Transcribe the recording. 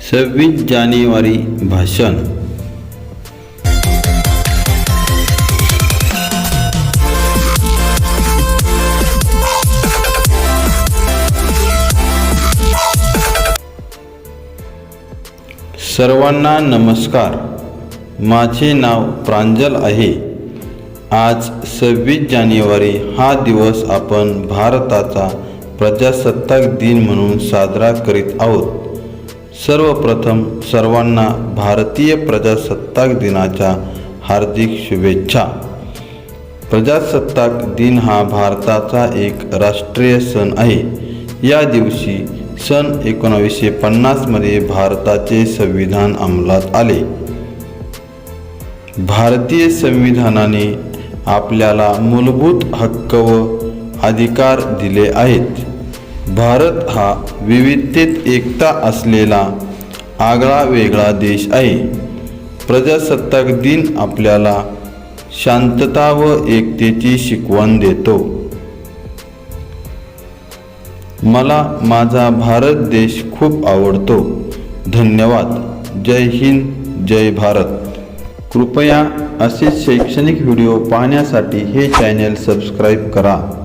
सव्वीस जानेवारी भाषण. सर्वांना नमस्कार. माझे नाव प्रांजल आहे. आज सव्वीस जानेवारी हा दिवस आपण भारताचा प्रजासत्ताक दिन म्हणून साजरा करीत आहोत. सर्वप्रथम सर्वांना भारतीय प्रजासत्ताक दिनाच्या हार्दिक शुभेच्छा. प्रजासत्ताक दिन हा भारताचा एक राष्ट्रीय सण आहे. या दिवशी सन एकोणावीसशे पन्नासमध्ये भारताचे संविधान अंमलात आले. भारतीय संविधानाने आपल्याला मूलभूत हक्क व अधिकार दिले आहेत. भारत हा विविधतेत एकता असलेला आगळा वेगळा देश आहे. प्रजासत्ताक दिन आपल्याला शांतता व एकतेची शिकवण देतो. मला माझा भारत देश खूप आवडतो. धन्यवाद. जय हिंद जय भारत. कृपया असेच शैक्षणिक व्हिडिओ पाहण्यासाठी हे चॅनेल सबस्क्राईब करा.